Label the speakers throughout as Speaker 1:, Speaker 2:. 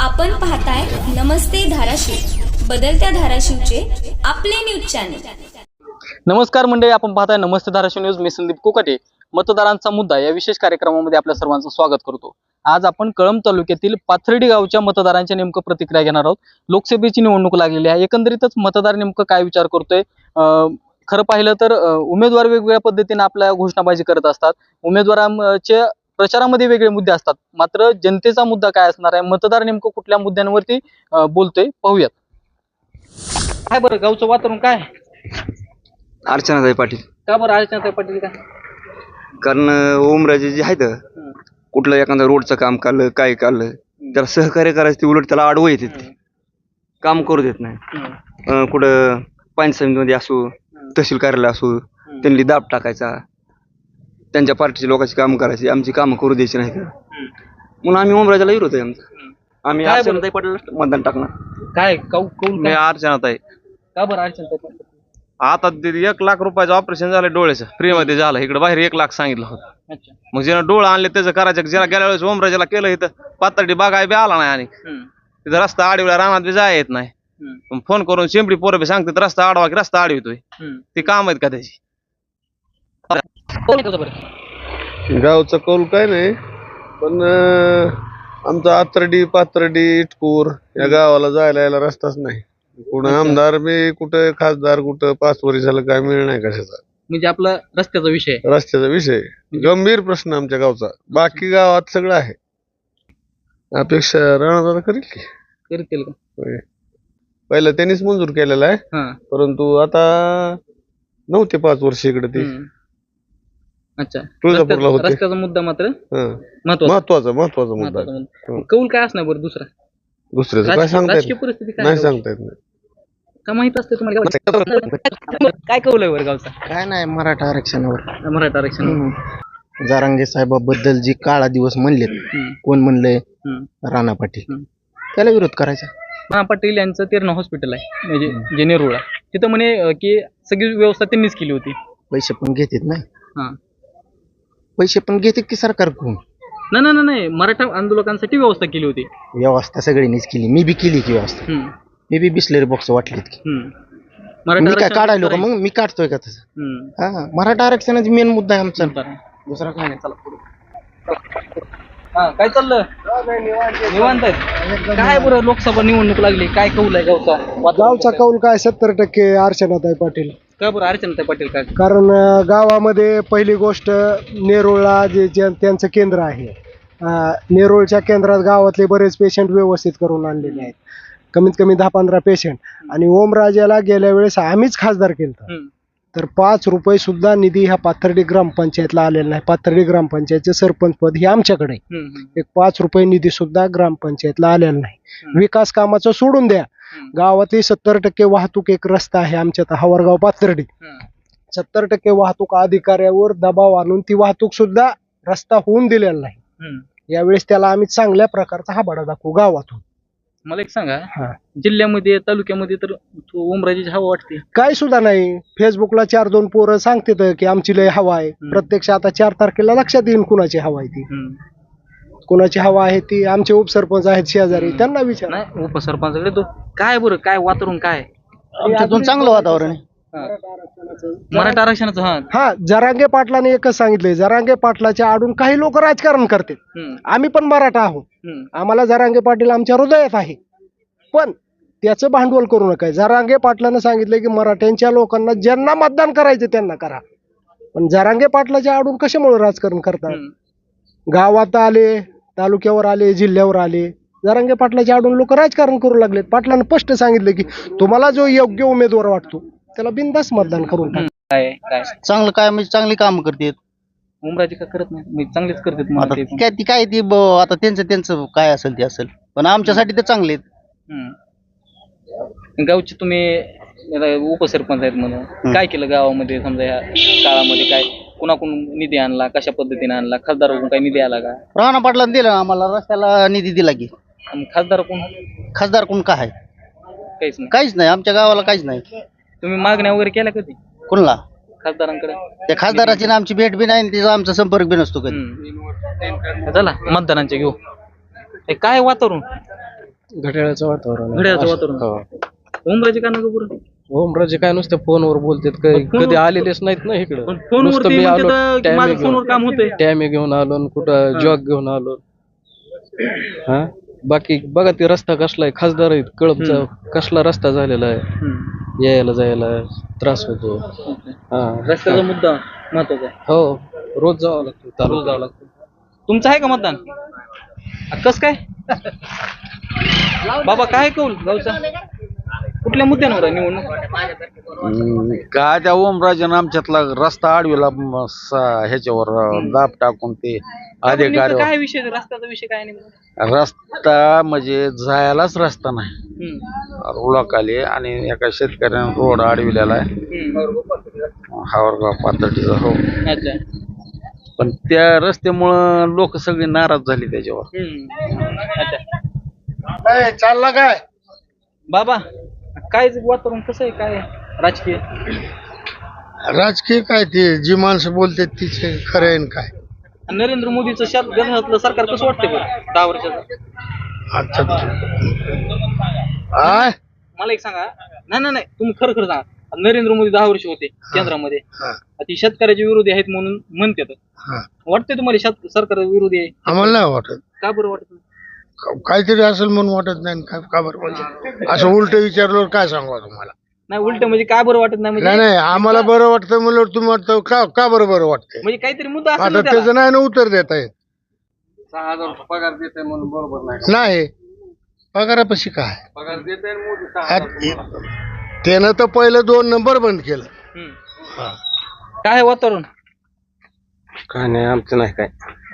Speaker 1: आपण पाहताय नमस्ते धाराशिव. बदलत्या धाराशिवचे आपले न्यूज चॅनल.
Speaker 2: नमस्कार मंडळी आपण पाहताय नमस्ते धाराशिव न्यूज. मी संदीप कोकाटे. मतदारांचा मुद्दा या विशेष कार्यक्रमामध्ये आपल्या सर्वांचं स्वागत करतो. आज आपण कळंब तालुक्यातील पाथर्डी गावच्या मतदारांच्या नेमकं प्रतिक्रिया घेणार आहोत. लोकसभेची निवडणूक लागलेली आहे. एकंदरीतच मतदार नेमकं काय विचार करतोय? खरं पाहिलं तर उमेदवार वेगवेगळ्या पद्धतीने आपल्या घोषणाबाजी करत असतात. उमेदवारांचे प्रचारामध्ये वेगळे मुद्दे असतात. मात्र जनतेचा मुद्दा काय असणार आहे? मतदार नेमकं कुठल्या मुद्द्यांवरती बोलतोय? पाहूयात. काय बरं गावचं वातावरण काय?
Speaker 3: अर्चनाताई पाटील.
Speaker 2: का बरं अर्चना पाटील काय?
Speaker 3: कारण ओमराजे जे आहेत कुठलं एखादं रोडचं काम काढलं काय काढलं त्याला सहकार्य करायचं ते उलट त्याला आडवं येते. काम करू देत नाही. कुठं पंचायत समितीमध्ये असो तहसील कार्यालय असो त्यांनी दाब टाकायचा. त्यांच्या पार्टीच्या लोकांची कामं करायची आमची कामं करू द्यायची नाही म्हणून आम्ही ओमराजाला विरोध आहे आमचा. आम्ही
Speaker 2: काय?
Speaker 3: अर्चनाताई पाटील मतदान टाकणार.
Speaker 2: काय कौ कौल
Speaker 4: मी
Speaker 2: काय?
Speaker 4: अर्चनात आहे
Speaker 2: का बरं अर्चना पाटील
Speaker 4: आता ते एक लाख रुपयाचं ऑपरेशन झालं डोळ्याचं. फ्री मध्ये झालं. इकडे बाहेर एक लाख सांगितलं होतं.
Speaker 2: अच्छा.
Speaker 4: मग ज्यानं डोळं आणले त्याचं करायचं. ज्याला गेल्या वेळेस ओमराजाला केलं इथं पातळी बागाय बी आला नाही आणि.
Speaker 2: हम्म,
Speaker 4: तिथं रस्ता आडविला रानात बी जाय येत नाही.
Speaker 2: हम्म,
Speaker 4: मग फोन करून शिंपडी पोरं बी सांगतात रस्ता आडवा की रस्ता आडवितोय
Speaker 2: हम्म.
Speaker 4: ते काम आहेत का त्याची?
Speaker 2: कोण बरं?
Speaker 5: गावचा कौल काय नाही पण अं, आमचा आतर्डी पातर्डी इटकूर या गावाला जायला यायला रस्ताच नाही. कुठं आमदार बी कुठं खासदार कुठं पाच वर्षाला काय मिळ नाही कशाचा.
Speaker 2: म्हणजे आपला रस्त्याचा विषय आहे.
Speaker 5: रस्त्याचा विषय गंभीर प्रश्न आमच्या गावचा. बाकी गावात सगळं आहे. अपेक्षा राणा करील की?
Speaker 2: करतील का?
Speaker 5: होय. पहिलं त्यांनीच मंजूर केलेला आहे.
Speaker 2: हा.
Speaker 5: परंतु आता नव्हते पाच वर्ष इकडे ते.
Speaker 2: हम्म. अच्छा.
Speaker 5: तुळजापूरला
Speaker 2: रस्त्या-
Speaker 5: होते.
Speaker 2: रस्त्याचा मुद्दा मात्र
Speaker 5: हं.
Speaker 2: महत्त्वाचा.
Speaker 5: महत्त्वाचा महत्त्वाचा मुद्दा.
Speaker 2: महत्त्वाचा
Speaker 5: आहे.
Speaker 2: मुद्दा.
Speaker 5: हो.
Speaker 2: कौल काय असणार बरं दुसरा?
Speaker 5: दुसऱ्याचं काय
Speaker 2: राजकीय
Speaker 5: सांगता येत
Speaker 2: राजकीय
Speaker 5: नाही.
Speaker 2: परिस्थिती काय
Speaker 5: नाही
Speaker 2: आहे
Speaker 5: सांगता येत नाही.
Speaker 2: का माहीत असते तुम्हाला काय कौल आहे बरं गावचा?
Speaker 6: काय नाही मराठा आरक्षणावर.
Speaker 2: मराठा आरक्षण
Speaker 6: जारांगे साहेबाबद्दल जे काळा दिवस म्हणलेत
Speaker 2: हम्म,
Speaker 6: कोण म्हणलंय?
Speaker 2: हम्म.
Speaker 6: राणा पाटील.
Speaker 2: हम्म.
Speaker 6: त्याला विरोध करायचा.
Speaker 2: राणा पाटील यांचं तेरणा हॉस्पिटल आहे म्हणजे जे नेरुळा तिथं म्हणे अं, की सगळी व्यवस्था त्यांनीच केली होती.
Speaker 6: पैसे पण घेतात नाही.
Speaker 2: हा.
Speaker 6: पैसे पण घेतात की सरकारकडून?
Speaker 2: नाही नाही नाही, नाही. मराठा आंदोलकांसाठी व्यवस्था केली होती.
Speaker 6: व्यवस्था सगळ्यांनीच केली. मी बी केली की व्यवस्था.
Speaker 2: हम्म,
Speaker 6: मी बी बिसलेरी बॉक्स वाटलीत की.
Speaker 2: हम्म.
Speaker 6: मी काय
Speaker 2: आरक्षण
Speaker 6: काढायलो का. मग? मी काढतोय का तसं?
Speaker 2: हम्म.
Speaker 6: हा मराठा आरक्षणाचा मेन मुद्दा आहे आमचा.
Speaker 2: बरं. दुसरा काय नाही चला पुढे. हा काय चाललं? निवांत आहेत? काय बरं लोकसभा निवडणूक लागली? काय कौल आहे गावचा?
Speaker 7: गावचा कौल काय? सत्तर टक्के अर्चनाताई पाटील.
Speaker 2: का बरं पाटील काय
Speaker 7: कारण अं, गावामध्ये पहिली गोष्ट नेरुळला जे जे त्यांचं केंद्र आहे अं, नेरुळच्या केंद्रात गावातले बरेच पेशंट व्यवस्थित करून आणलेले आहेत कमीत कमी दहा पंधरा पेशंट आणि ओमराजाला गेल्या वेळेस आम्हीच खासदार केलं
Speaker 2: हम्म.
Speaker 7: तर पाच रुपये सुद्धा निधी ह्या पाथर्डी ग्रामपंचायतला आलेला नाही पाथर्डी ग्रामपंचायतचे सरपंच पद हे आमच्याकडे आहे.
Speaker 2: हम्म, हम्म.
Speaker 7: एक पाच रुपये निधी सुद्धा ग्रामपंचायतला आलेला नाही विकास कामाचं सोडून द्या. गावातली सत्तर टक्के वाहतूक एक रस्ता आहे आमच्या हवरगाव पाथर्डी. सत्तर टक्के वाहतूक अधिकाऱ्यावर दबाव आणून ती वाहतूक सुद्धा रस्ता होऊन दिलेला नाही. यावेळेस त्याला आम्ही चांगल्या प्रकारचा हा बडा दाखवू गावातून.
Speaker 2: मला एक सांगा
Speaker 7: हा.
Speaker 2: जिल्ह्यामध्ये तालुक्यामध्ये तर तो ओमराजेची हवा वाटते.
Speaker 7: काय सुद्धा नाही. फेसबुकला चार दोन पोरं सांगतात की आमची लय हवा आहे. प्रत्यक्ष आता चार तारखेला लक्षात येईल कुणाची हवा आहे ती.
Speaker 2: हम्म.
Speaker 7: कुणाची हवा आहे ती आमचे उपसरपंच आहेत शेजारी त्यांना विचार.
Speaker 2: नाही उपसरपंचाकडे तो. काय बरं काय वातावरण काय?
Speaker 6: आमच्यातून चांगलं वातावरण आहे.
Speaker 2: हा. मराठा आरक्षणाचं हा.
Speaker 7: हा जरांगे पाटलाने एकच सांगितलंय जरांगे पाटलाच्या आडून काही लोक राजकारण
Speaker 2: हम्म.
Speaker 7: आम्ही पण मराठा आहोत.
Speaker 2: हम्म.
Speaker 7: आम्हाला जरांगे पाटील आमच्या हृदयात आहे. पण त्याचं भांडवल करू नका. जरांगे पाटलानं सांगितलं की मराठ्यांच्या लोकांना ज्यांना मतदान करायचं त्यांना करा. पण जरांगे पाटलाच्या आडून कशामुळे राजकारण करतात?
Speaker 2: हम्म.
Speaker 7: गावात आले तालुक्यावर आले जिल्ह्यावर आले. जरांगे पाटलाच्या आडून लोक राजकारण करू लागलेत. पाटलानं स्पष्ट सांगितलं की तुम्हाला जो योग्य उमेदवार वाटतो त्याला बिंदास मतदान करून टाका.
Speaker 2: काय काय?
Speaker 6: चांगलं काय म्हणजे चांगली काम करतात.
Speaker 2: उमराजे का करत नाही? मी चांगलेच करतात मला
Speaker 6: आता
Speaker 2: ते पण.
Speaker 6: काय ती काय ती ब- आता त्यांचं त्यांचं काय असेल ते असेल. पण आमच्यासाठी ते चांगले आहेत.
Speaker 2: हम्म. गावचे तुम्ही आता उपसरपंच आहेत म्हणून. काय केलं गावामध्ये समजा या काळामध्ये काय? कुणाकडून निधी आणला? कशा पद्धतीने आणला? खासदाराकडून काय निधी आला का?
Speaker 6: राणा पाटलांनी दिलं आम्हाला. रस्त्याला निधी दिला की.
Speaker 2: आणि खासदार कोण
Speaker 6: खासदार कोण काय आहे?
Speaker 2: काहीच नाही.
Speaker 6: काहीच नाही. आमच्या गावाला काहीच नाही.
Speaker 2: तुम्ही मागण्या वगैरे केल्या कधी?
Speaker 6: कोणला?
Speaker 2: खासदारांकडे?
Speaker 6: त्या खासदाराची ना आमची भेट बी नाही आणि तिचा आमचा संपर्क बी नसतो कधी.
Speaker 2: हम्म. चला मतदारांचे घेऊ. हे काय वातावरण?
Speaker 8: घड्याळाचं वातावरण.
Speaker 2: घड्याळाचं वातावरण.
Speaker 8: हो.
Speaker 2: ओमराजे का नको बरं
Speaker 8: ओमराजे काय नुसतं फोनवर बोलतात काही
Speaker 2: पण
Speaker 8: कधी आलेलेच नाहीत ना इकडं.
Speaker 2: पण फोनवरती
Speaker 8: मी आलो,
Speaker 2: म्हणतात की
Speaker 8: time
Speaker 2: माझं
Speaker 8: घेऊन.
Speaker 2: फोनवर काम होतंय.
Speaker 8: टॅमे घेऊन आलो आणि कुठं जॉग घेऊन आलो. हा? बाकी बघा ते रस्ता कसला आहे. खासदार आहेत कळपचा कसला रस्ता झालेला आहे.
Speaker 2: हम्म.
Speaker 8: यायला जायला त्रास होतो. हा.
Speaker 2: रस्त्याचा मुद्दा महत्त्वाचा आहे.
Speaker 8: हो रोज जावं लागतं
Speaker 2: रोज. जावं लागतं. तुमचं आहे का मतदान? कस काय? बाबा काय कौल? गावचा? कुठल्या मुद्द्यांवर आहे निवडणूक?
Speaker 9: काय त्या ओमराजन आमच्यातला रस्ता आडवीला म, स- ह्याच्यावर दाब टाकून ते
Speaker 2: नेमकं
Speaker 9: अधिकारी
Speaker 2: काय विषय रस्त्याचा विषय काय नेमकं
Speaker 9: रस्ता म्हणजे जायलाच रस्ता नाही.
Speaker 2: हम्म.
Speaker 9: रुळाखाली आणि एका शेतकऱ्याने रोड आडविलेला आहे.
Speaker 2: हम्म.
Speaker 9: हावरगाव पातळीचा हो.
Speaker 2: अच्छा.
Speaker 9: पण त्या रस्त्यामुळं लोक सगळे नाराज झाली त्याच्यावर.
Speaker 2: हम्म. अच्छा.
Speaker 10: चालला काय?
Speaker 2: बाबा. काय वातावरण कसं आहे? काय राजकीय?
Speaker 10: राजकीय काय ते? जी माणसं बोलतात तिचे खरं आहे न काय.
Speaker 2: आणि नरेंद्र मोदीचं देशातलं सरकार कसं वाटतंय बरं? दहा वर्षाचं?
Speaker 10: अच्छा आय!
Speaker 2: मला एक सांगा. नाही नाही नाही. तुम्ही खरं खरं सांगा. नरेंद्र मोदी दहा वर्ष होते केंद्रामध्ये. ती शेतकऱ्याचे विरोधी आहेत म्हणून म्हणतात.
Speaker 10: हा.
Speaker 2: वाटतंय तुम्हाला शेत सरकार विरोधी आहे?
Speaker 10: आम्हाला नाही वाटत.
Speaker 2: का बरं वाटत नाही?
Speaker 10: का- काहीतरी असेल म्हणून वाटत नाही काय का बरं म्हणजे असं उलट विचारल्यावर काय सांगू तुम्हाला?
Speaker 2: नाही उलट म्हणजे का बरं वाटत नाही?
Speaker 10: नाही
Speaker 2: म्हणजे
Speaker 10: नाही आम्हाला बरं वाटतं म्हणल्यावर तुम्ही वाटतं का का बरं बरं वाटतंय?
Speaker 2: म्हणजे काहीतरी मुद्दा असेल
Speaker 10: आता
Speaker 2: ना त्याला.
Speaker 10: त्याचं नाही ना उत्तर देता येत.
Speaker 9: सहा हजार रुपये पगार देते म्हणून बरोबर नाही
Speaker 10: नाही. पगारापाशी काय?
Speaker 9: पगार देते मोदी
Speaker 10: आ- त्यानं तर पहिलं दोन नंबर बंद केलं.
Speaker 2: हम्म. काय आहे वातावरण?
Speaker 8: काय नाही आमचं नाही काय.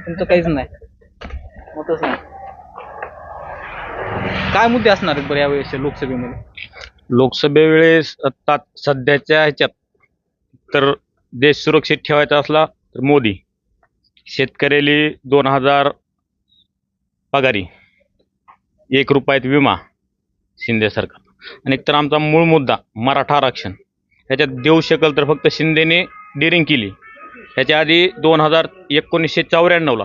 Speaker 2: तुमचं काहीच नाही. मतच नाही. काय मुद्दे असणार आहेत बरं यावेळेस लोकसभेमध्ये?
Speaker 11: लोकसभेवेळेस आता सध्याच्या ह्याच्यात तर देश सुरक्षित ठेवायचा असला तर मोदी. शेतकऱ्याला दोन हजार पगारी एक रुपयात विमा शिंदे सरकार. आणि तर आमचा मूळ मुद्दा मराठा आरक्षण. ह्याच्यात देऊ शकल तर फक्त शिंदेने डिरिंग केली. ह्याच्या आधी दोन हजार एकोणीसशे चौऱ्याण्णवला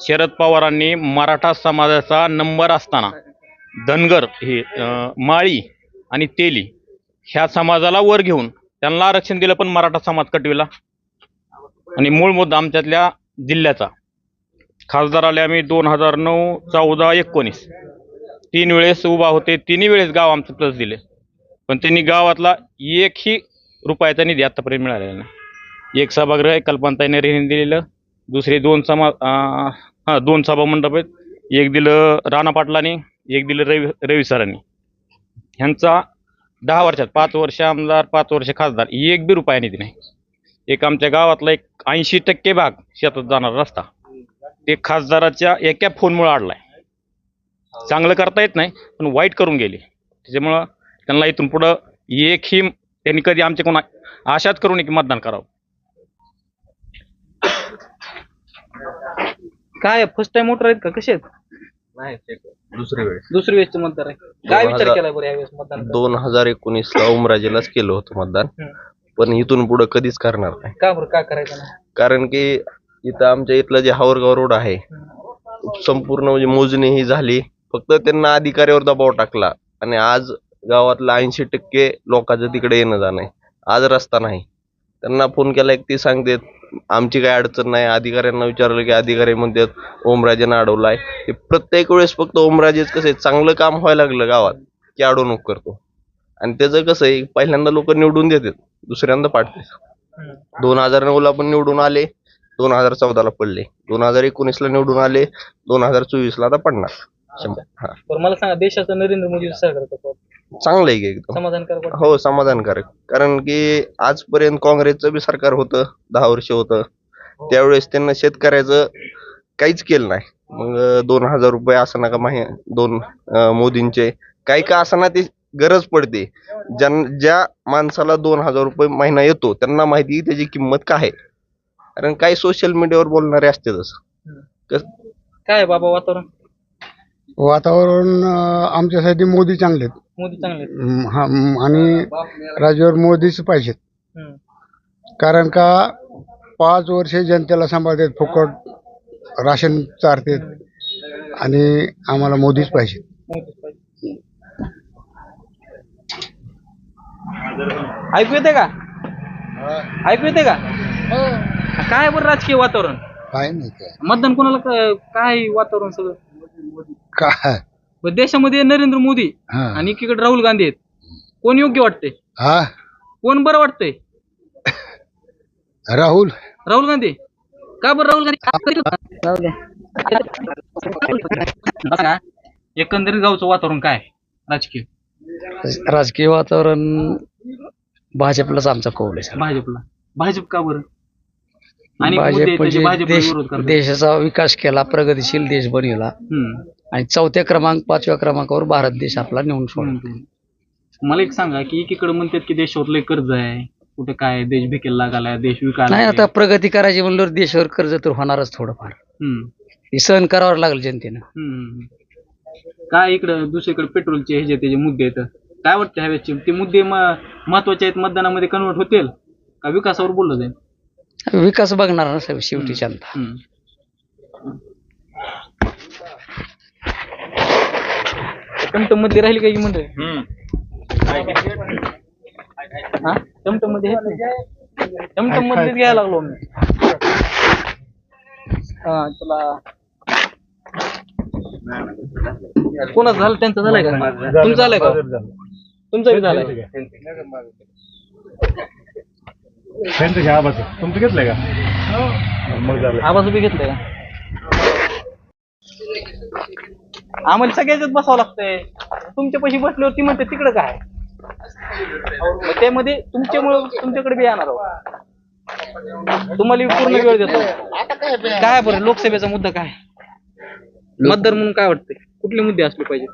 Speaker 11: शरद पवारांनी मराठा समाजाचा नंबर असताना धनगर हे माळी आणि तेली ह्या समाजाला वर घेऊन त्यांना आरक्षण दिलं पण मराठा समाज कटविला. आणि मूळ मुद्दा आमच्यातल्या जिल्ह्याचा. खासदार आले आम्ही दोन हजार नऊ चौदा एकोणीस. तीन वेळेस उभा होते तिन्ही वेळेस गाव आमचं प्लस दिले. पण त्यांनी गावातला एकही रुपयाचा निधी आत्तापर्यंत मिळालेला नाही. एक सभागृह आहे कल्पनाताईने रेहन दिलेलं दुसरे दोन समा हां दोन सभा मंडप आहेत. एक दिलं राणा पाटलांनी एक दिलं रवी रवी सरांनी. ह्यांचा दहा वर्षात पाच वर्ष आमदार पाच वर्ष खासदार एक बी रुपया निधी नाही. एक आमच्या गावातला एक ऐंशी टक्के भाग शेतात जाणारा रस्ता. ते खासदाराच्या एका फोनमुळे आहे चांगलं करता येत नाही पण वाईट करून गेले. त्याच्यामुळं त्यांना इथून पुढं एकही त्यांनी कधी आमच्या कोणा आशाच करू नये की मतदान करावं.
Speaker 2: काय फर्स्ट टाइम मोटर आहेत का? कसे आहेत?
Speaker 12: दुसरी वेळेस
Speaker 2: दुसरी मतदार आहे. काय
Speaker 12: दोन
Speaker 2: विचार
Speaker 12: हजार-
Speaker 2: केला बरं यावेळेस मतदान
Speaker 12: दोन हजार एकोणीस ला ओमराजेलाच केलं होतं मतदान. पण इथून पुढे कधीच करणार नाही.
Speaker 2: का बरं? का करायचं नाही?
Speaker 12: कारण की इथं आमच्या इथलं जे हावरगाव रोड आहे संपूर्ण म्हणजे मोजणी ही झाली. फक्त त्यांना अधिकाऱ्यावर दबाव टाकला. आणि आज गावातलं ऐंशी टक्के लोकांचं तिकडे येणं जाणं आहे. आज रस्ता नाही. त्यांना फोन केला एक ते सांगतात आमची काय अडचण नाही. अधिकाऱ्यांना विचारलं की अधिकारी म्हणतात ओमराजेनं अडवलाय हे प्रत्येक वेळेस फक्त ओमराजेच कसं आहे चांगलं काम व्हायला लागलं गावात की अडवणूक करतो. आणि त्याचं कसं आहे पहिल्यांदा लोक निवडून देतात दुसऱ्यांदा पाठते दोन हजार नऊला पण निवडून आले दोन हजार चौदाला पडले. दोन हजार एकोणीसला निवडून आले दोन हजार चोवीसला आता पडणार. शंभर हा.
Speaker 2: मला सांगा देशाचं नरेंद्र मोदी सरकार
Speaker 12: चांगलं आहे की एकदम.
Speaker 2: समाधानकारक वाटतं?
Speaker 12: हो समाधानकारक. कारण की आजपर्यंत काँग्रेसचं बी सरकार होतं दहा वर्ष होतं. त्यावेळेस त्यांना शेतकऱ्याचं काहीच केलं नाही. मग अं, दोन हजार रुपये असं नका माहि दोन अं, मोदींचे. काही का असं ना ते गरज पडते. ज्यां ज्या माणसाला दोन हजार रुपये महिना येतो त्यांना माहिती आहे त्याची किंमत काय आहे. कारण काही सोशल मीडियावर बोलणारे असतातच
Speaker 2: काय आहे बाबा वातावरण?
Speaker 10: वातावरण आमच्यासाठी मोदी चांगले आहेत. आणि राज्यावर मोदीच पाहिजेत. कारण का पाच वर्ष जनतेला सांभाळतात फुकट राशन चारतात आणि आम्हाला मोदीच पाहिजे.
Speaker 2: ऐकू येते का? ऐकू येते का? काय बरं राजकीय वातावरण?
Speaker 13: काय नाही काय.
Speaker 2: मतदान कोणाला काय वातावरण सगळं?
Speaker 13: काय?
Speaker 2: बरं, देशामध्ये नरेंद्र मोदी
Speaker 13: हा.
Speaker 2: आणि एकीकडे राहुल गांधी आहेत. कोण योग्य वाटतंय?
Speaker 13: हा?
Speaker 2: कोण बरं वाटतंय?
Speaker 13: राहुल?
Speaker 2: राहुल गांधी? का बरं राहुल गांधी? बघा, एकंदरीत गावचं वातावरण काय राजकीय.
Speaker 14: राजकीय वातावरण भाजपलाच आमचा कौल आहे
Speaker 2: भाजपला. भाजप का बरं? आणि
Speaker 14: भाजप म्हणजे
Speaker 2: विरोध करतात.
Speaker 14: देशाचा विकास केला प्रगतीशील देश बनवला.
Speaker 2: हम्म.
Speaker 14: आणि चौथ्या क्रमांक पाचव्या क्रमांकावर भारत देश आपला नेऊन सोडला.
Speaker 2: हम्म. मला एक सांगा की एकीकडे म्हणतात की देशावर लय कर्ज आहे. कुठे काय देश भिकेला लागालाय देश विकायला
Speaker 14: नाही
Speaker 2: लागले.
Speaker 14: आता प्रगती करायची म्हणल्यावर देशावर कर्ज तर होणारच थोडंफार. हे सहन करावं लागलं जनतेनं.
Speaker 2: काय इकडं दुसरीकडे पेट्रोलचे हे जे त्याचे मुद्दे आहेत काय वाटतं ह्यावेळेसचे? ते मुद्दे महत्त्वाचे आहेत मतदानामध्ये कन्वर्ट होतील? का विकासावर बोललं जाईल?
Speaker 14: विकास बघणार ना शेवटी जनता.
Speaker 2: टमटममध्ये राहील काही मंडळी हा? टमटममध्ये टमटममध्ये घ्यायला लागलो मी हा तुला कोणाचं झालं? त्यांचं झालंय का? तुमचं झालंय का? तुमचं बी झालंय.
Speaker 5: तुमचं घेतलंय का? मग झालं
Speaker 2: बी घेतलाय का? आम्हाला सगळ्याच बसावं लागतंय. तुमच्या पैसे बसल्यावर ती म्हणते तिकडे काय? मग त्यामध्ये तुमच्यामुळं तुमच्याकडे बी येणार आहोत. तुम्हाला पूर्ण वेळ देतो. काय बरं लोकसभेचा मुद्दा काय? मतदार म्हणून काय वाटतंय? कुठले मुद्दे असले पाहिजे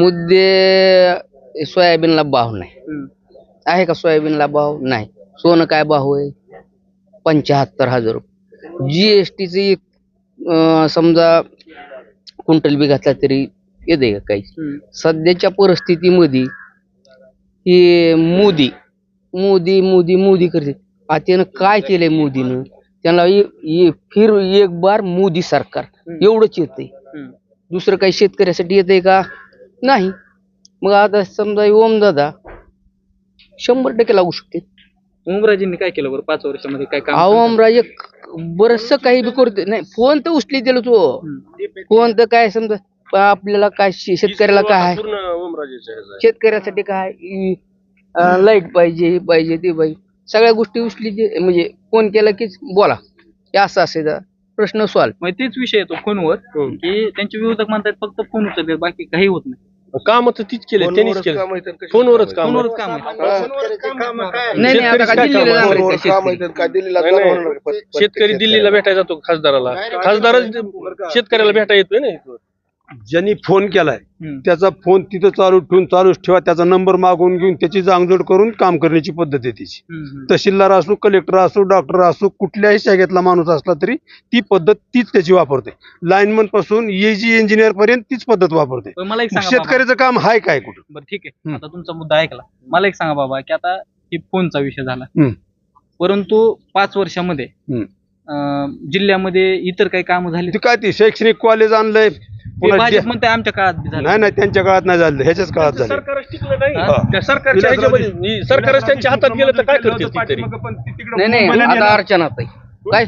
Speaker 15: मुद्दे सोयाबीनला भाव नाही. आहे का सोयाबीनला भाव? नाही. सोनं काय भाव आहे? पंच्याहत्तर हजार रुपये. जीएसटीचे समजा क्विंटल बी घातला तरी येते का काही. सध्याच्या परिस्थितीमध्ये हे मोदी मोदी मोदी मोदी करते. त्यानं काय केलंय मोदीनं? त्यांना फिर एक बार मोदी सरकार. एवढंच
Speaker 2: हम्म.
Speaker 15: दुसरं काही शेतकऱ्यासाठी येतंय का? नाही. मग आता समजा ओम दादा शंभर टक्के लागू शकते
Speaker 2: उमराजींनी काय केलं बरं? पाच वर्षामध्ये काय काम
Speaker 15: आवाम राजे बरस काही बी करते नाही फोन तर उचली दिलं तो. फोन तर काय समजा प- आपल्याला काय शे- शेतकऱ्याला काय? आहे शेतकऱ्यासाठी काय? लाइट पाहिजे हे पाहिजे ते पाहिजे. सगळ्या गोष्टी उचली दे- म्हणजे फोन केला की बोला. हे असं असेल प्रश्न सॉल्व
Speaker 2: तेच विषय येतो फोनवर की त्यांचे विरोधक म्हणतात फक्त फोन उचलते बाकी काही होत नाही.
Speaker 5: काम तर तीच केले त्यांनीच केलं. फोनवरच काम
Speaker 2: फोनवरच काम आहे
Speaker 15: नाही नाही आता काय दिल्लीला जाणार आहे का शेतकरी?
Speaker 5: शेतकरी दिल्लीला भेटायला जातो खासदाराला. खासदारच शेतकऱ्याला भेटा येतोय ना. ज्यांनी फोन केलाय. त्याचा फोन तिथं चालू ठेवून चालूच ठेवा त्याचा नंबर मागवून घेऊन त्याची जांगजोड करून काम करण्याची पद्धत आहे त्याची. तहसीलदार असो कलेक्टर असो डॉक्टर असो कुठल्याही शाखेतला माणूस असला तरी ती पद्धत तीच त्याची वापरते लाईनमनपासून एजी इंजिनियर पर्यंत तीच पद्धत वापरते
Speaker 2: मला एक
Speaker 5: मग
Speaker 2: सांगा बाबा.
Speaker 5: शेतकऱ्याचं काम हाय काय कुठं
Speaker 2: बरं ठीक आहे
Speaker 5: हम्म.
Speaker 2: आता तुमचा मुद्दा ऐकला मला एक सांगा बाबा की आता ही फोनचा विषय झाला
Speaker 5: हम्म.
Speaker 2: परंतु पाच वर्षामध्ये
Speaker 5: हम्म.
Speaker 2: अं, जिल्ह्यामध्ये इतर काही कामं झाली
Speaker 5: ते काय ती शैक्षणिक कॉलेज आणलंय पुन्हा
Speaker 2: भाजप
Speaker 5: जे-
Speaker 2: म्हणते आमच्या काळात बी झालं.
Speaker 5: नाही नाही त्यांच्या काळात नाही झालं ह्याच्याच काळात झालं.
Speaker 16: सरकारच टिकलं नाही.
Speaker 2: हा?
Speaker 16: त्या सरकारच्या ह्याच्यामध्ये सरकारच त्यांच्या हातात गेलं तर काय करते ती तरी
Speaker 15: नाही नाही आता अर्चनात आहे काय?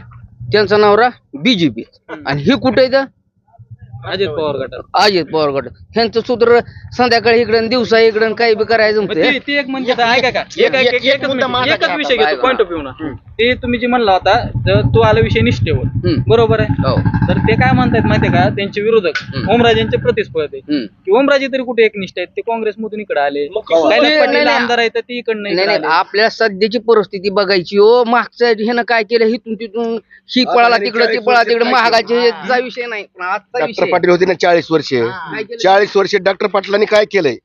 Speaker 15: त्यांचं नाव रा बीजेपी आणि हे कुठे आहे
Speaker 2: अजित पवार गटात
Speaker 15: अजित पवार गट. ह्यांचं सूत्र संध्याकाळी इकडं दिवसा इकडं काही बी करायचं
Speaker 2: मग
Speaker 15: म्हणते
Speaker 2: ते ते एक म्हणजे आता ऐका का? एक- एक- एक- एकच मिनिट. एकच विषय घेतो पॉईंट ऑफ व्ह्यू ना. ते तुम्ही जे म्हणला होता जर तो आला विषय निष्ठेवर.
Speaker 15: हम्म.
Speaker 2: बरोबर आहे?
Speaker 15: हो.
Speaker 2: तर ते काय म्हणतात माहितीये का? त्यांचे विरोधक
Speaker 15: हम्म.
Speaker 2: ओमराजेंचे प्रतिस्पर्धी
Speaker 15: हम्म.
Speaker 2: की ओमराजे तरी कुठे एकनिष्ठ आहेत? ते काँग्रेसमधून इकडे आले.
Speaker 15: नाही, नाही.
Speaker 2: आमदार आहेत तर ती इकडनं
Speaker 15: नाही
Speaker 2: इकडे
Speaker 15: नाही.
Speaker 2: आले.
Speaker 15: आपल्या सध्याची परिस्थिती बघायची हो. मागच्या ह्यानं काय केलं? हिथून तिथून ही पळाला तिकडं ती पळा तिकडं. महागाचे चा विषय नाही. पण आजचा विषय
Speaker 17: पाटील होते ना चाळीस वर्षे? चाळीस वर्षे डॉक्टर पाटलांनी काय केलंय?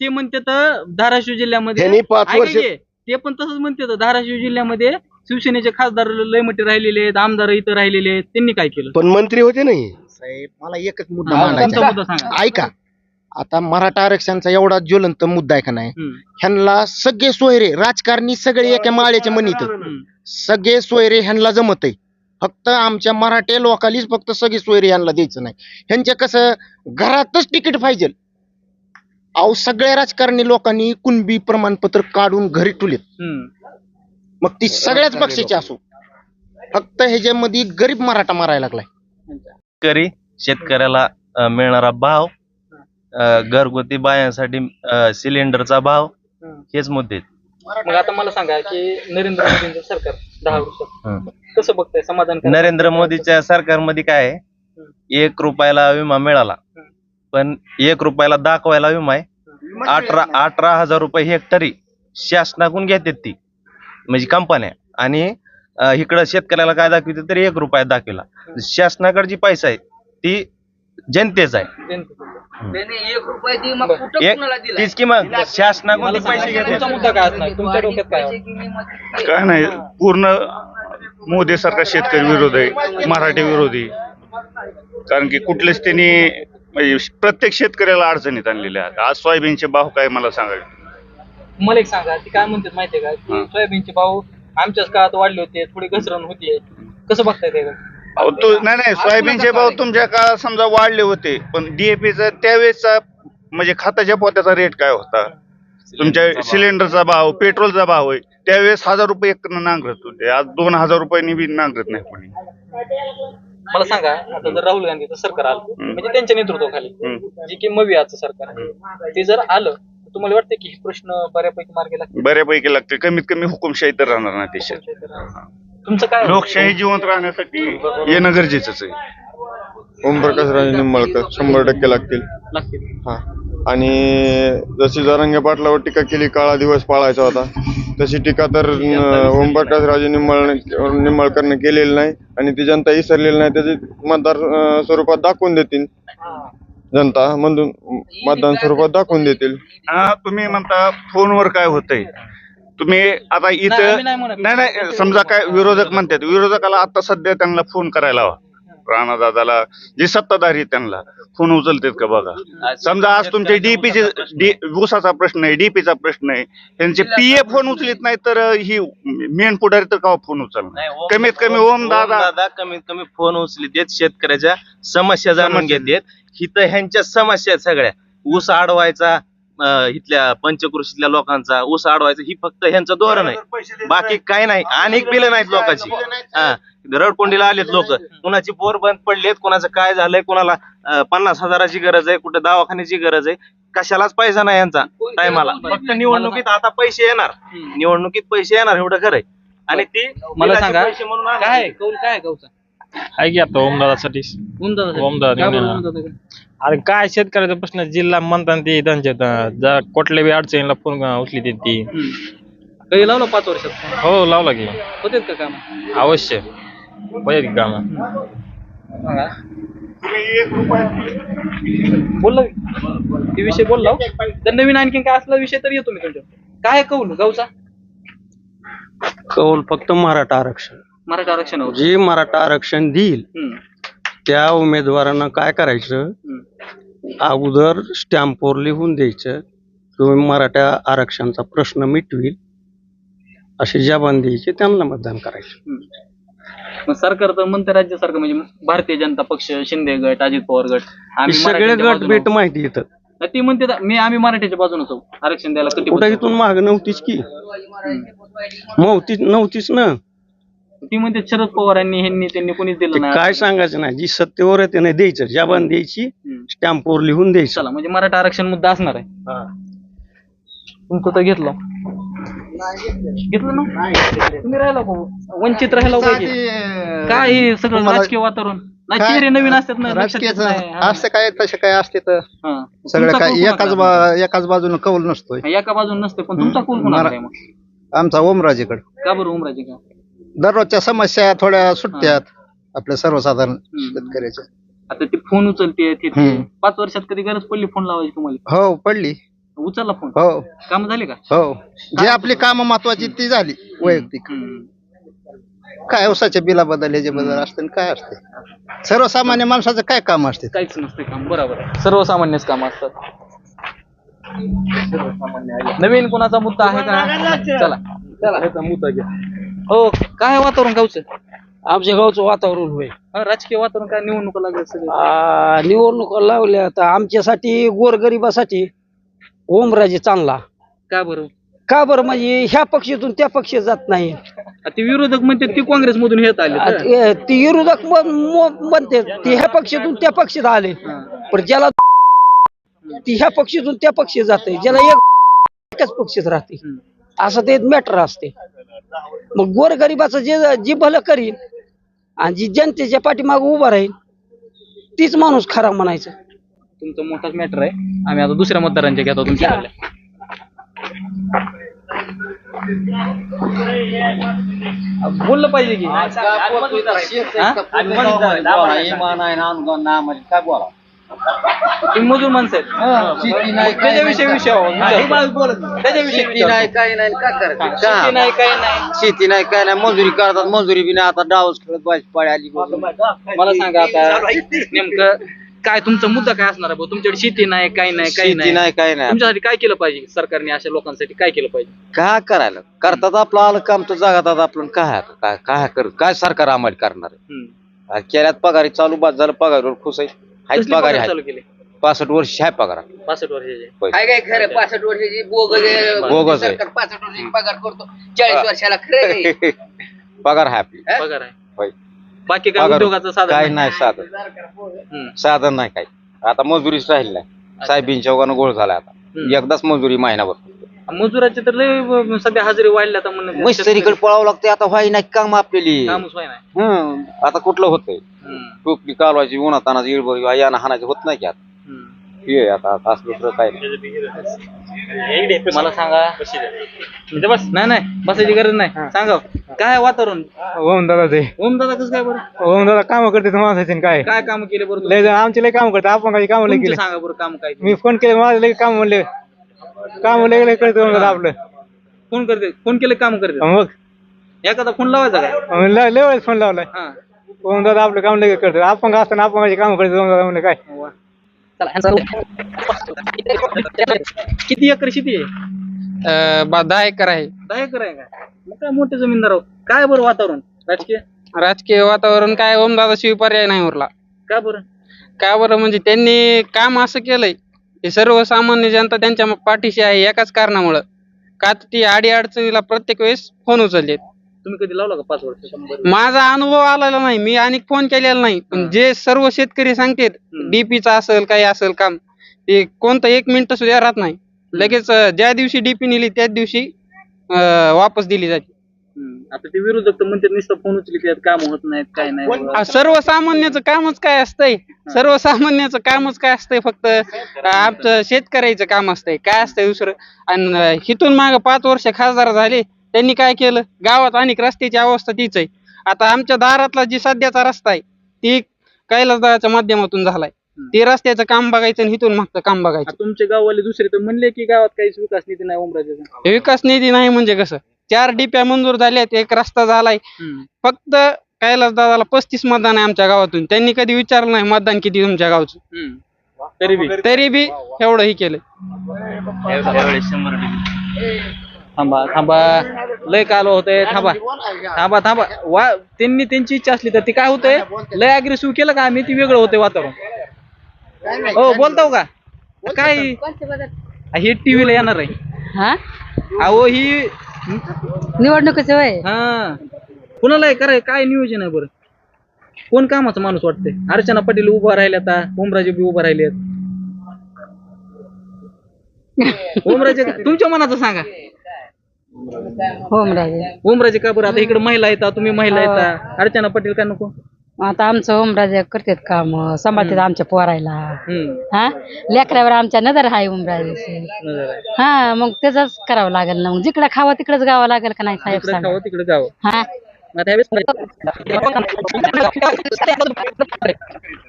Speaker 2: ते म्हणते तर धाराशिव जिल्ह्यामध्ये
Speaker 17: त्यांनी पाच
Speaker 2: ऐका
Speaker 17: वर्ष-
Speaker 2: की, ते पण तसंच म्हणते तर धाराशिव जिल्ह्यामध्ये शिवसेनेचे खासदार लय मोठे राहिलेले आहेत आमदार इथं राहिलेले आहेत. त्यांनी काय केलं?
Speaker 17: पण मंत्री होते नाही
Speaker 13: साहेब मला एकच मुद्दा
Speaker 2: हा,
Speaker 13: मांडायचा
Speaker 2: तुमचा मुद्दा सांगा.
Speaker 13: ऐका. आता मराठा आरक्षणचा एवढा ज्वलंत मुद्दा आहे का नाही?
Speaker 2: हम्म,
Speaker 13: ह्यांना सगळे सोयरे राजकारणी सगळे एका माळ्याच्या मनीत
Speaker 2: हम्म.
Speaker 13: सगळे सोयरे ह्यांना जमत आहे फक्त आमच्या मराठी लोकालीच फक्त सगळे सोयरे ह्यांना द्यायचं नाही. ह्यांच्या कसं घरातच तिकीट पाहिजे. अहो सगळ्या राजकारणी लोकांनी कुणबी प्रमाणपत्र काढून घरी ठेवलेत. मग ती सगळ्याच पक्षाची असो. फक्त ह्याच्यामध्ये गरीब मराठा मारायला लागलाय.
Speaker 4: शेतकरी शेतकऱ्याला अ, मिळणारा भाव अ, घरगुती बायांसाठी अ, सिलेंडरचा भाव हेच मुद्दे आहेत.
Speaker 2: मग आता मला सांगा की नरेंद्र मोदींचं सरकार दहा वर्षात कसं बघताय? समाधान
Speaker 4: नरेंद्र मोदीच्या सरकारमध्ये काय आहे? एक रुपयाला विमा मिळाला. पण एक रुपयाला दाखवायला विमा आहे. अठरा अठरा हजार रुपये हेक्टरी शासनाकडून घेतात ती. म्हणजे कंपन्या आणि इकडं शेतकऱ्याला काय दाखवते तर एक रुपयात दाखविला. शासनाकडे जी पैसा आहे ती जनतेचा आहे.
Speaker 15: रुपया
Speaker 4: तीच की मग शासनाकडून पैसे
Speaker 2: तुमचा
Speaker 4: घेतात.
Speaker 2: मुद्दा काय असणार? तुमच्या डोक्यात काय आहे?
Speaker 18: काय नाही. पूर्ण मोदी सरकार शेतकरी विरोध आहे मराठी विरोधी. कारण की कुठलेच त्यांनी म्हणजे प्रत्येक शेतकऱ्याला अडचणीत आणलेले आहेत. आज सोयाबीनचे भाव काय मला सांगायचे
Speaker 2: मला एक सांगा ती काय म्हणतात माहितीये का? की सोयाबीनचे भाव आमच्याच काळात वाढले होते थोडी घसरण होतीये कसं बघताय ते?
Speaker 18: अहो, तो नाही नाही सोयाबीनचे भाव तुमच्या काळात समजा वाढले होते पण डीएपीचा त्यावेळेसचा म्हणजे खताच्या पोत्याचा रेट काय होता? तुमच्या सिलेंडरचा भाव. पेट्रोलचा भाव आहे. त्यावेळेस हजार रुपये एक नांगरत होते. आज दोन हजार रुपयांनी बी नांगरत नाही कोणी.
Speaker 2: मला सांगा आता जर राहुल गांधीचं सरकार आलं. म्हणजे त्यांच्या नेतृत्वाखाली. जे की मवियाचं सरकार आहे. ते जर आलं तर तुम्हाला वाटतं की हे प्रश्न बऱ्यापैकी मार्गी लागतील?
Speaker 18: बऱ्यापैकी लागते कमीत कमी हुकुमशाही तर राहणार नाही देशात.
Speaker 2: तुमचं काय
Speaker 18: लोकशाही जिवंत राहण्यासाठी येणं गरजेचंच आहे.
Speaker 19: ओमप्रकाश राजे निंबाळकर शंभर टक्के लागतील.
Speaker 2: लागतील.
Speaker 19: हा. आणि जशी जरांगे पाटलावर टीका केली काळा दिवस पाळायचा होता तशी टीका तर ओमप्रकाश राजे निंबाळ निंबाळकरने केलेली नाही आणि ती जनता विसरलेली नाही त्याची मतदार स्वरूपात दाखवून देतील. जनता म्हणून मतदान स्वरूपात दाखवून देतील.
Speaker 18: हा तुम्ही म्हणता फोनवर काय होतंय? तुम्ही आता इथं.
Speaker 2: नाही
Speaker 18: नाही समजा काय विरोधक म्हणतात विरोधकाला आता सध्या त्यांना फोन करायला हवा. राणादादाला जे सत्ताधारी त्यांना फोन उचलतात का बघा. समजा आज तुमचे डीपीचे डी ऊसाचा प्रश्न आहे डीपीचा प्रश्न आहे. त्यांचे पीए फोन उचलीत नाही तर ही मेन पुढारी तर का फोन उचलणार? कमीत कमी ओम दादा.
Speaker 4: दादा कमीत कमी फोन उचली देत शेतकऱ्याच्या समस्या जाणून घेतात. हिथं ह्यांच्या समस्या आहेत सगळ्या. ऊस अडवायचा इथल्या पंचकृषीतल्या लोकांचा ऊस अडवायचा ही फक्त ह्यांचं धोरण आहे. बाकी काय नाही. अनेक बिलं नाहीत लोकांची. हा. रडकोंडीला आलेत लोक. कुणाची पोर बंद पडलेत कुणाचं काय झालंय कुणाला अं, पन्नास हजाराची गरज आहे कुठं दवाखान्याची गरज आहे कशालाच पैसा नाही यांचा टायमाला. फक्त निवडणुकीत आता पैसे येणार. निवडणुकीत पैसे येणार एवढं खरं आहे. आणि ती
Speaker 2: मला
Speaker 4: बिलाचे
Speaker 2: सांगा
Speaker 4: पैसे म्हणून आणले.
Speaker 2: काय? कौल काय आहे गावचा
Speaker 20: आहे की आता ओमदादासाठी.
Speaker 2: ओमदादा?
Speaker 20: अरे काय शेतकऱ्याचा प्रश्न जिल्हा म्हणतात ते त्यांच्या जर कुठल्या बी अडचणीला फोन उचली देत ती.
Speaker 2: काही लावलं पाच वर्षात?
Speaker 20: हो लावला की.
Speaker 2: होते का काम?
Speaker 20: अवश्य. की काम
Speaker 2: बोललो ते विषय बोललो तर नवीन आणखीन काय असला विषय तर येतो मी तुमच्या काय कौल? गावचा?
Speaker 21: कौल फक्त मराठा आरक्षण.
Speaker 2: मराठा आरक्षण
Speaker 21: जे मराठा आरक्षण देईल त्या उमेदवारांना काय करायचं? अगोदर स्टॅम्पवर लिहून द्यायचं. तुम्ही मराठा आरक्षणाचा प्रश्न मिटवील. अशी जबान द्यायची त्यांना मतदान करायचं.
Speaker 2: मग सरकार तर म्हणते राज्य सरकार म्हणजे भारतीय जनता पक्ष शिंदे गट अजित पवार गट
Speaker 21: हे सगळे
Speaker 2: मराठ्याच्या
Speaker 21: गट
Speaker 2: बाजूनं आहोत.
Speaker 21: माहिती येतं
Speaker 2: तर ती म्हणते मी आम्ही मराठ्याच्या बाजूनच आहोत आरक्षण द्यायला कधी
Speaker 21: कुठं इथून माग नव्हतीच की. नव्हतीच नव्हतीच ना.
Speaker 2: ती म्हणते शरद पवारांनी ह्यांनी त्यांनी कोणीच दिलं नाही.
Speaker 21: काय सांगायचं नाही. जी सत्तेवर आहे त्याने द्यायचं. जबान द्यायची स्टॅम्पवर लिहून द्यायचं.
Speaker 2: चला म्हणजे मराठा आरक्षण मुद्दा असणार आहे. तुमचं तर घेतलं. घेतलं ना? तुम्ही राहिला भाऊ वंचित राहिला पाहिजे काय हे सगळं
Speaker 6: तुम्हाला-
Speaker 2: राजकीय वातावरण? नाही
Speaker 6: काय-
Speaker 2: चेहरे नवीन असतात ना लक्षात
Speaker 6: राजकीयच
Speaker 2: येत नाही. हा.
Speaker 6: असं काय तसे काय असते तर
Speaker 2: हा.
Speaker 6: सगळं
Speaker 2: तुमचा
Speaker 6: काय
Speaker 2: कौल
Speaker 6: एकाच एकाच बाजूने कौल नसतोय?
Speaker 2: एका बाजून नसते पण तुमचा कोण कोणाकडे आहे मग?
Speaker 6: आमचा ओमराजेकडे.
Speaker 2: का बरं उमराजे का?
Speaker 6: दररोजच्या समस्या थोड्या सुटत्यात आपल्या सर्वसाधारण शेतकऱ्याच्या.
Speaker 2: आता ती फोन उचलते ते
Speaker 6: हम्म.
Speaker 2: पाच वर्षात कधी गरज पडली फोन लावायची तुम्हाला?
Speaker 6: हो पडली.
Speaker 2: उचलला फोन
Speaker 6: हो.
Speaker 2: काम झाले का?
Speaker 6: हो. जे आपली कामं महत्वाची ती झाली वैयक्तिक. काय उसाच्या बिलाबद्दल ह्याच्याबद्दल असते आणि काय असते? सर्वसामान्य माणसाचं काय काम असते?
Speaker 2: काहीच नसते काम बरोबर आहे. सर्वसामान्यच काम असतात. नवीन कोणाचा मुद्दा आहे का? चला. चला. मुद्दा घ्या. हो काय वातावरण गावचं?
Speaker 14: आमच्या गावचं वातावरण होय.
Speaker 2: हा, राजकीय वातावरण काय निवडणुका लागले सगळे
Speaker 14: आ, निवडणुका लावल्या आता आमच्यासाठी गोरगरिबासाठी ओमराजे चांगला.
Speaker 2: का बरं?
Speaker 14: का बरं? म्हणजे ह्या पक्षातून त्या पक्षात जात नाही.
Speaker 2: आ, ते विरोधक म्हणते ती काँग्रेसमधून येत आले तर.
Speaker 14: ते ती विरोधक म- म- म्हणते ते ह्या पक्षातून त्या पक्षात आले. पण ज्याला ती ह्या पक्षातून त्या पक्षात जाते. ज्याला एक एकाच पक्षात राहते. असं ते मॅटर असते. मग गोरगरिबाचं जे जी भलं करीन आणि जी जनतेच्या पाठीमागे उभा राहील तीच माणूस खरा म्हणायचं.
Speaker 2: तुमचा मोठाच मॅटर आहे. आम्ही आता दुसऱ्या मतदारांच्या घेतो तुमच्या बोललं पाहिजे की. हा? तुम्ही मजूर माणसं आहेत. त्याच्याविषयी विषय. त्याच्याविषयी
Speaker 9: शेती नाही काही नाही काय
Speaker 2: हा, शेती नाही
Speaker 9: शेती नाही काय नाही. मजुरी करतात मजुरी बी नाही आता डावच खेळत बायची पाळी आली
Speaker 2: मला सांगा आता नेमकं काय तुमचा मुद्दा काय असणार आहे भाऊ? तुमच्याकडे शेती नाही काही नाही काही
Speaker 9: शेती नाही. काही नाही.
Speaker 2: तुमच्यासाठी काय केलं पाहिजे सरकारने अशा लोकांसाठी? काय केलं पाहिजे?
Speaker 9: काय करायला? करतात आपलं आलं काम तर जगातात आपलं काय आता? काय काय कर? काय सरकार आम्हाला करणार आहे? आ, केल्यात पगारी चालू बाद झालं पगारीवर खुश आहे. हायच
Speaker 2: कसली
Speaker 9: पगारी
Speaker 2: पगार चालू
Speaker 9: आहे
Speaker 2: केली?
Speaker 9: पासष्ट वर्ष आहे पगार
Speaker 2: पासष्ट वर्षाचे.
Speaker 9: पैसे.
Speaker 15: काय काय खरं पासष्ट वर्षाची बोगस आहे.
Speaker 9: बोगस आहे.
Speaker 15: सरकार पासष्ट वर्षाची पगार करतो. चाळीस वर्षाला खरं आहे.
Speaker 9: पगार आहे आपली.
Speaker 2: पगार आहे.
Speaker 9: होय.
Speaker 2: बाकी काय
Speaker 9: पगार-
Speaker 2: उद्योगाचं साधन
Speaker 9: काय
Speaker 2: नाही?
Speaker 9: नाही साधन. साधन नाही काय आता मजुरीच राहिली नाही. साहेबींच्या वगानं गोळ झाला आता. एकदाच मजुरी महिनाभर.
Speaker 2: मजुराचे तर लय ब- सध्या हजेरी वाढल्या आता म्हणून
Speaker 9: मिस्त्रीकडे पळावं लागते आता व्हाय नाही काम आपल्याली.
Speaker 2: कामच व्हाय नाही.
Speaker 9: हम्म. आता कुठलं होतंय? टोपली कालवायची उन्हातानाच इळबर यानं हाणायची होत नाही की आता. हे आता असं दुसरं काय नाही.
Speaker 2: मला सांगा. म्हणजे बस. नाही नाही बसायची गरज नाही. सांगा. काय वातावरण?
Speaker 22: ओम दादा ते
Speaker 2: ओम दादा कसं काय बरं?
Speaker 22: ओम दादा काम करते माणसाचे काय?
Speaker 2: काय काम केले बरं
Speaker 22: लय आमचे लय काम करते आपण काही काम लय केले.
Speaker 2: सांगा बरं काम काय
Speaker 22: मी फोन केले माझं लय काम म्हणले. काम लय लय करते ओम दादा आपलं.
Speaker 2: फोन करते फोन केले काम करते.
Speaker 22: मग?
Speaker 2: एखादा फोन लावायचा काय
Speaker 22: मग लय लय वेळेस फोन लावलाय. ओम दादा आपलं काम लय करते. आपण असताना आपण माझे काम करते ओम दादा म्हणले काय?
Speaker 2: किती एकर शेती आहे?
Speaker 23: दहा एकर आहे.
Speaker 2: दहा एकर आहे का? मग काय मोठे जमीनदार आहोत? काय बरं वातावरण? राजकीय?
Speaker 23: राजकीय वातावरण काय ओमदादा शिवाय पर्याय नाही उरला.
Speaker 2: का बरं?
Speaker 23: का बरं? म्हणजे त्यांनी काम असं केलंय हे सर्वसामान्य जनता त्यांच्या पाठीशी आहे एकाच कारणामुळं. का तर ती आडी अडचणीला प्रत्येक वेळेस फोन उचललेत.
Speaker 2: तुम्ही कधी लावला का पाच वर्ष? शंभर
Speaker 23: माझा अनुभव आलेला नाही मी अनेक फोन केलेला नाही. पण जे सर्व शेतकरी सांगतात डीपीचा असेल काही असेल काम ते कोणतं एक मिनिट सुद्धा राहत नाही. लगेच अं, ज्या दिवशी डीपी नेली त्याच दिवशी अं, वापस दिली जाते.
Speaker 2: आता ते विरोधक तर म्हणतात नुसतं फोन उचली त्यात काम होत नाहीत काय नाही.
Speaker 23: आ, सर्वसामान्याचं कामच काय असतंय? सर्वसामान्याचं कामच काय असतंय फक्त? आमचं शेतकऱ्याचं काम असतंय. काय असतंय दुसरं? आणि अं, हिथून माग पाच वर्ष खासदार झाले त्यांनी काय केलं? गावात अनेक रस्त्याची अवस्था तीच आहे. आता आमच्या दारातला जी सध्याचा रस्ता आहे ती कैलासदाराच्या माध्यमातून झालाय. ते रस्त्याचं काम बघायचं आणि हिथून मागचं काम बघायचं.
Speaker 2: तुमचे गाववाले दुसरे तर म्हणले की गावात काहीच विकास निधी नाही ओमराजाचा
Speaker 23: हे विकास निधी नाही म्हणजे कसं? चार डिप्या मंजूर झाल्यात एक रस्ता झालाय. फक्त कैलास दादाला पस्तीस मतदान आहे आमच्या गावातून. त्यांनी कधी विचारलं नाही मतदान किती तुमच्या गावचं.
Speaker 2: तरी बी.
Speaker 23: तरी बी एवढं ही केलं
Speaker 2: थांबा थांबा. लय काल होतंय थांबा. थांबा थांबा. वा त्यांनी त्यांची इच्छा असली तर ती काय होतंय? लय अग्रेसिव्ह केलं का आम्ही? ती वेगळं होतंय वातावरण. हो बोलताव का? काय? हे टीव्हीला येणार आहे.
Speaker 24: हा?
Speaker 2: अहो ही
Speaker 24: निवडणुकीचं वय?
Speaker 2: हा. कुणाला आहे कराय काय नियोजन आहे बरं? कोण कामाचा माणूस वाटतंय? अर्चना पाटील उभा राहिले आता. ओमराजे बी उभा राहिले ओमराजे तुमच्या मनाचं सांगा.
Speaker 24: ओमराजे
Speaker 2: ओमराजे का बरं? आता इकडे महिला येतात तुम्ही महिला येतात अर्चना पाटील का नको?
Speaker 24: आता आमचं ओमराजे करतात काम सांभाळतात आमच्या पोरायला. हा? लेकरावर आमच्या नजर आहे ओमराजे हा मग त्याच करावं लागेल ना. मग जिकडे खावं तिकडेच गावं लागेल का नाही साहेब सांगा.
Speaker 2: खावं तिकडे जावं
Speaker 24: हा?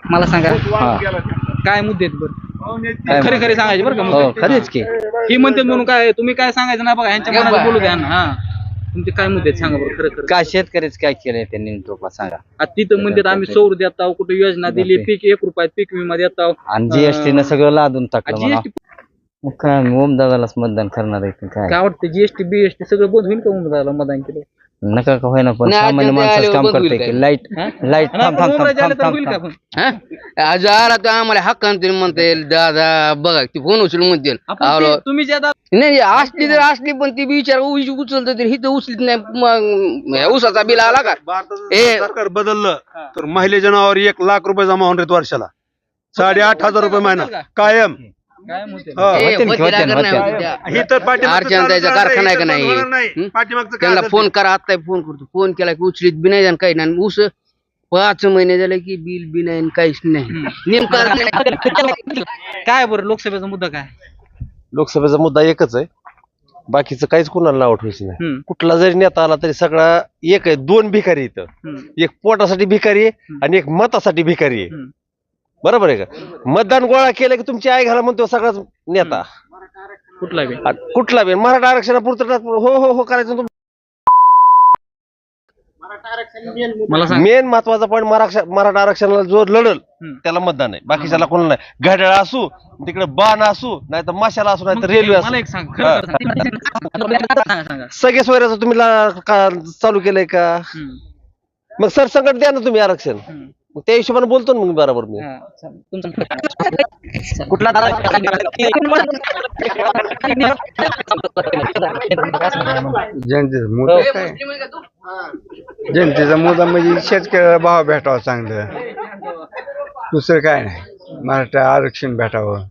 Speaker 2: मला सांगा. काय मुद्दे आहेत बरं? खरे खरे सांगायचे बरं का मुद्दे?
Speaker 9: हो, खरेच की.
Speaker 2: ही म्हणते म्हणून काय तुम्ही काय सांगायचं ना बघा ह्यांच्या मनात बोलू द्या ना. हा. तुमचे काय मुद्दे आहेत? सांगा बरं खरं खरं.
Speaker 9: काय शेतकरीच काय केलंय त्यांनी सांगा.
Speaker 2: आता तिथं म्हणतात आम्ही सौर देताव कुठे योजना दिली पीक एक रुपयात पीक विमा देताव
Speaker 9: आणि जीएसटी न सगळं लादून टाकलं मला
Speaker 2: जीएसटी
Speaker 9: मग काय ओम दादालाच मतदान करणार आहे की काय?
Speaker 2: काय वाटतं जीएसटी बीएसटी सगळं बंद होईल का उमेदवाराला मतदान केलं?
Speaker 10: नका का होईना पण
Speaker 15: नाही,
Speaker 10: सामान्य
Speaker 15: अडचण
Speaker 10: माणसाचं
Speaker 15: आल्यावर
Speaker 10: काम
Speaker 15: बंद होईल
Speaker 10: करते
Speaker 15: काय?
Speaker 10: की लाइट?
Speaker 2: लाइट
Speaker 10: थांब थांब थांब थांब थांब. थांब
Speaker 15: हा? आज आला तर आम्हाला हक्कान तरी म्हणता येईल दादा बघा ती फोन उचलून म्हणतील.
Speaker 2: आपण
Speaker 15: आलो.
Speaker 2: ते- तुम्ही ज्या
Speaker 15: नाही असली तर असली पण ती विचार उचलत तर ही तर उचलीत नाही. मग ह्या ऊसाचा बिल आला का? ए.
Speaker 5: सरकार बदललं तर महिलेच्या नावावर एक लाख रुपये जमा होणार आहेत वर्षाला. साडेआठ हजार रुपये महिना. कायम.
Speaker 2: काय म्हणते
Speaker 5: हा. ही तर
Speaker 15: अर्चना कारखाना आहे
Speaker 5: ही
Speaker 15: का नाही. हं? त्यांना फोन. करा आत्ता फोन करतो फोन केला की उचलीत बी नाही आणि काही नाही ऊस पाच महिने झाले की बिल बी नाही आणि काहीच नाही नेमकं
Speaker 2: काय बरं लोकसभेचा मुद्दा काय
Speaker 25: लोकसभेचा मुद्दा एकच आहे बाकीचं काहीच कुणाला नाव ठेवायचं नाही
Speaker 2: हम्म.
Speaker 25: कुठला जरी नेता आला तरी सगळा एक आहे दोन भिकारी इथं
Speaker 2: हम्म.
Speaker 25: एक पोटासाठी भिकारी आहे आणि एक मतासाठी भिकारी आहे
Speaker 2: हम्म.
Speaker 25: बरोबर आहे का? मतदान गोळा केलं की तुमची आई घाला म्हणतो सगळाच नेता.
Speaker 2: कुठला बी?
Speaker 25: आ- कुठला बी? मराठा आरक्षणापुरतं हो हो हो करायचं तुम-
Speaker 2: मला सांग.
Speaker 25: मेन महत्त्वाचा पॉईंट मराठा मराठा आरक्षणाला जो लढल त्याला मतदान आहे. बाकीच्याला कोणाला नाही. घड्याळ असू तिकडे बाण असू नाही तर माशाला असू नाही तर रेल्वे
Speaker 2: मला एक
Speaker 25: असू
Speaker 2: सांग. खरं खरं सांग. सांगा, सांगा
Speaker 25: सगळे सोयऱ्याचं तुम्ही ला- का चालू केलंय का?
Speaker 2: हम्म.
Speaker 25: मग सरसंकट द्या ना तुम्ही आरक्षण.
Speaker 2: हम्म.
Speaker 25: मग त्या हिशोबाने बोलतो ना मग बरोबर मी.
Speaker 2: हा. तुमचं
Speaker 10: कुठला
Speaker 5: जनतेचा मुद्दा काय? जनतेचा मुद्दा म्हणजे शेतकऱ्याला भाव भेटावा चांगलं. दुसरं काय नाही. मराठा आरक्षण भेटावं.